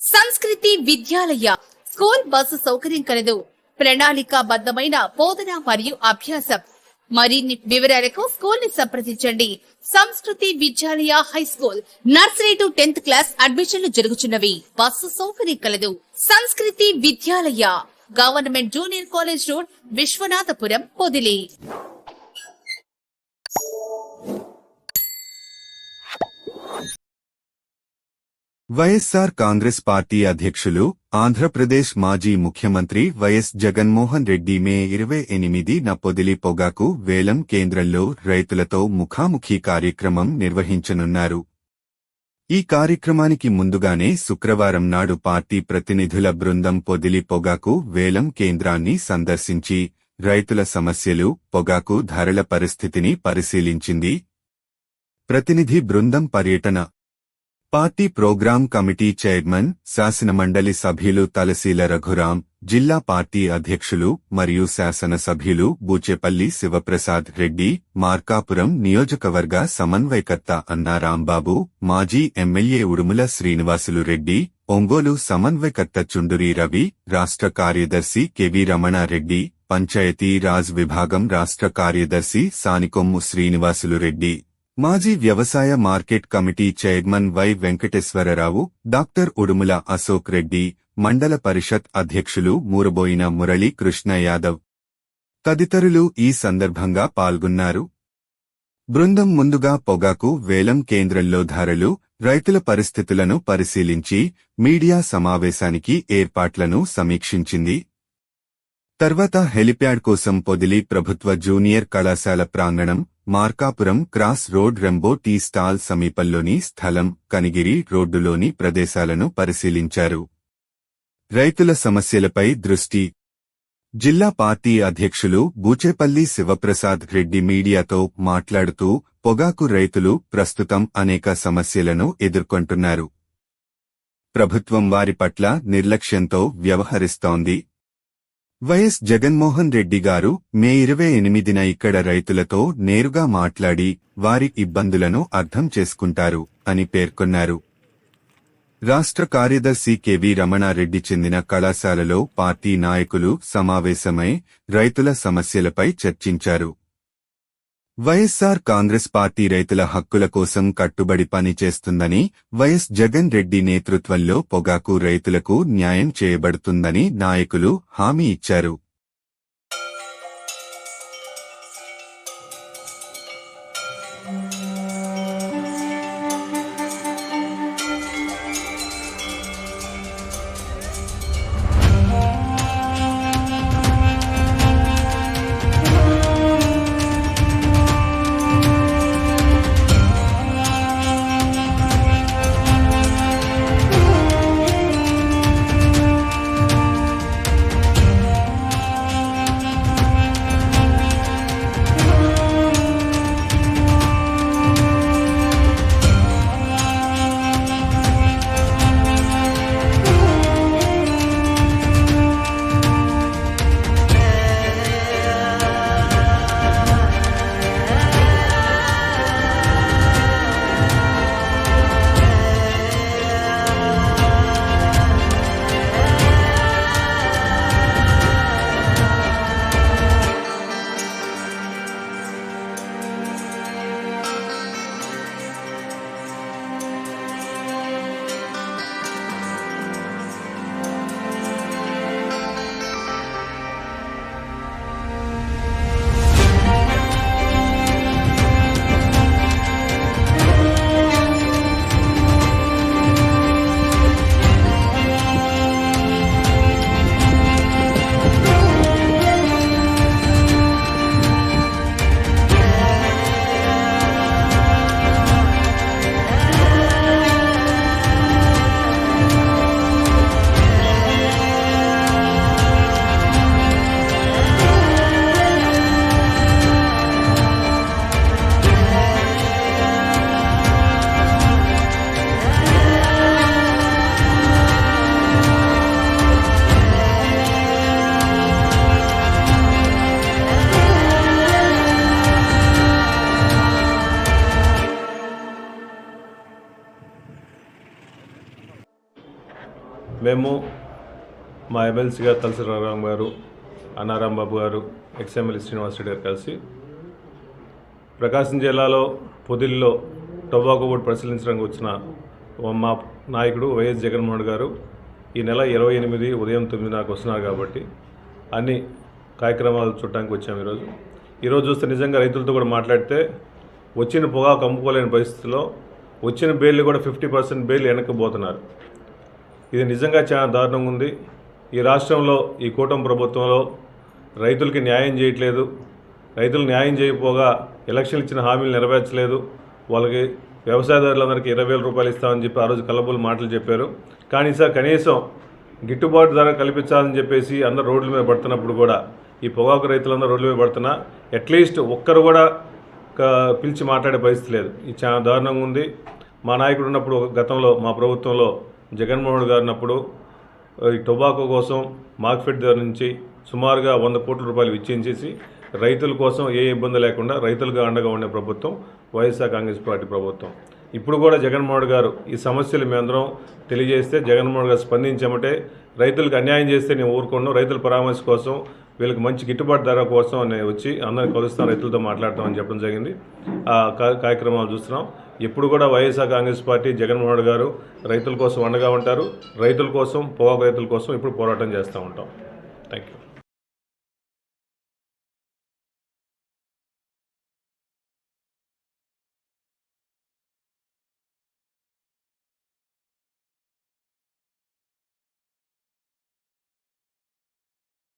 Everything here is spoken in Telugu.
సంస్కృతి విద్యాలయ స్కూల్ బస్సు సౌకర్యం కలదు. ప్రణాళికాబద్ధమైన బోధన మరియు అభ్యాసం. మరిన్ని వివరాలకు స్కూల్ని సంప్రదించండి. Sanskriti Vidyalaya high school nursery to tenth class అడ్మిషన్లు జరుగుతున్నవి బస్సు సౌకర్యం కలదు. Sanskriti Vidyalaya government junior college road Vishwanathapuram Podili. YSR Congress party అధ్యక్షులు ఆంధ్రప్రదేశ్ మాజీ ముఖ్యమంత్రి వైఎస్ జగన్మోహన్ రెడ్డి మే ఇరవై ఎనిమిది పొదిలి పొగాకు వేలం కేంద్రంలో రైతులతో ముఖాముఖి కార్యక్రమం నిర్వహించనున్నారు. ఈ కార్యక్రమానికి ముందుగానే శుక్రవారం నాడు పార్టీ ప్రతినిధుల బృందం పొదిలి పొగాకు వేలం కేంద్రాన్ని సందర్శించి రైతుల సమస్యలు పొగాకు ధరల పరిస్థితిని పరిశీలించింది. ప్రతినిధి బృందం పర్యటన పార్టీ ప్రోగ్రాం కమిటీ చైర్మన్ శాసనమండలి సభ్యులు తలసీల రఘురాం జిల్లా పార్టీ అధ్యక్షులు మరియు శాసనసభ్యులు బూచేపల్లి శివప్రసాద్ రెడ్డి మార్కాపురం నియోజకవర్గ సమన్వయకర్త అన్నా రాంబాబు మాజీ ఎమ్మెల్యే ఉడుముల శ్రీనివాసులు రెడ్డి ఒంగోలు సమన్వయకర్త చుండురి రవి రాష్ట్ర కార్యదర్శి కెవి రమణారెడ్డి పంచాయతీ రాజ్ విభాగం రాష్ట్ర కార్యదర్శి సానికొమ్ము శ్రీనివాసులు రెడ్డి. మాజీ వ్యవసాయ market committee chairman Y Venkateswara Rao doctor Udumula Ashok Reddy మండల పరిషత్ అధ్యక్షులు మూరబోయిన మురళీ కృష్ణ యాదవ్ తదితరులు ఈ సందర్భంగా పాల్గొన్నారు. బృందం ముందుగా పొగాకు వేలం కేంద్రంలో ధరలు రైతుల పరిస్థితులను పరిశీలించి మీడియా సమావేశానికి ఏర్పాట్లను సమీక్షించింది. తర్వాత హెలిప్యాడ్ కోసం పొదిలి ప్రభుత్వ జూనియర్ కళాశాల ప్రాంగణం Markapuram cross road rainbow tea stall సమీపంలోని స్థలం కనిగిరి రోడ్డులోని ప్రదేశాలను పరిశీలించారు. రైతుల సమస్యలపై దృష్టి. జిల్లా పార్టీ అధ్యక్షులు బూచేపల్లి శివప్రసాద్ రెడ్డి మీడియాతో మాట్లాడుతూ పొగాకు రైతులు ప్రస్తుతం అనేక సమస్యలను ఎదుర్కొంటున్నారు. ప్రభుత్వం వారి పట్ల నిర్లక్ష్యంతో వ్యవహరిస్తోంది. వైఎస్ జగన్మోహన్ రెడ్డి గారు మే ఇరవై ఎనిమిదిన ఇక్కడ రైతులతో నేరుగా మాట్లాడి వారి ఇబ్బందులను అర్థం చేసుకుంటారు అని పేర్కొన్నారు. రాష్ట్ర కార్యదర్శి కెవి రమణారెడ్డి చెందిన కళాశాలలో పార్టీ నాయకులు సమావేశమై రైతుల సమస్యలపై చర్చించారు. వైఎస్సార్ కాంగ్రెస్ పార్టీ రైతుల హక్కుల కోసం కట్టుబడి పనిచేస్తుందని వైఎస్ జగన్ రెడ్డి నేతృత్వంలో పొగాకు రైతులకు న్యాయం చేయబడుతుందని నాయకులు హామీ ఇచ్చారు. మేము మా ఎమ్మెల్సీ గారు తలసి రామ్ గారు అన్నారాం బాబు గారు ఎక్స్ఎమ్మెల్యే శ్రీనివాసరెడ్డి గారు కలిసి ప్రకాశం జిల్లాలో పొదిల్లో టొబాకో బోర్డు పరిశీలించడానికి వచ్చిన మా నాయకుడు వైఎస్ జగన్మోహన్ గారు ఈ నెల ఇరవై ఎనిమిది ఉదయం తొమ్మిది నాకు వస్తున్నారు కాబట్టి అన్ని కార్యక్రమాలు చూడటానికి వచ్చాము ఈరోజు. ఈరోజు చూస్తే నిజంగా రైతులతో కూడా మాట్లాడితే వచ్చిన పొగాకు అమ్ముకోలేని పరిస్థితిలో వచ్చిన బేళ్ళు కూడా ఫిఫ్టీ పర్సెంట్ బెయిల్ వెనక్కి పోతున్నారు. ఇది నిజంగా చాలా దారుణంగా ఉంది. ఈ రాష్ట్రంలో ఈ కూటమి ప్రభుత్వంలో రైతులకి న్యాయం చేయట్లేదు. రైతులు న్యాయం చేయకపోగా ఎలక్షన్ ఇచ్చిన హామీలు నెరవేర్చలేదు. వాళ్ళకి వ్యవసాయదారులందరికీ ఇరవై వేల రూపాయలు ఇస్తామని చెప్పి ఆ రోజు కలబోలు మాటలు చెప్పారు. కానీ సార్ కనీసం గిట్టుబాటు ధర కల్పించాలని చెప్పేసి అందరు రోడ్ల మీద పడుతున్నప్పుడు కూడా ఈ పొగాకు రైతులందరూ రోడ్ల మీద పడుతున్నా అట్లీస్ట్ ఒక్కరు కూడా పిలిచి మాట్లాడే పరిస్థితి లేదు. ఇది చాలా దారుణంగా ఉంది. మా నాయకుడు ఉన్నప్పుడు గతంలో మా ప్రభుత్వంలో జగన్మోహన్ గారు అప్పుడు ఈ టొబాకో కోసం మార్కెట్ ధర నుంచి సుమారుగా వంద కోట్ల రూపాయలు వెచ్చించేసి రైతుల కోసం ఏ ఇబ్బంది లేకుండా రైతులుగా అండగా ఉండే ప్రభుత్వం వైఎస్ఆర్ కాంగ్రెస్ పార్టీ ప్రభుత్వం. ఇప్పుడు కూడా జగన్మోహన్ గారు ఈ సమస్యలు మేమందరం తెలియజేస్తే జగన్మోహన్ గారు స్పందించామంటే రైతులకు అన్యాయం చేస్తే నేను ఊరుకోను రైతుల పరామర్శ కోసం వీళ్ళకి మంచి గిట్టుబాటు ధర కోసం నేను వచ్చి అందరిని కలుస్తాం రైతులతో మాట్లాడతామని చెప్పడం జరిగింది. ఆ కార్యక్రమాలు చూస్తున్నాం. ఇప్పుడు కూడా వైఎస్ఆర్ కాంగ్రెస్ పార్టీ జగన్మోహన్ గారు రైతుల కోసం అండగా ఉంటారు. రైతుల కోసం పొగాకు రైతుల కోసం ఇప్పుడు పోరాటం చేస్తూ ఉంటాం. Thank you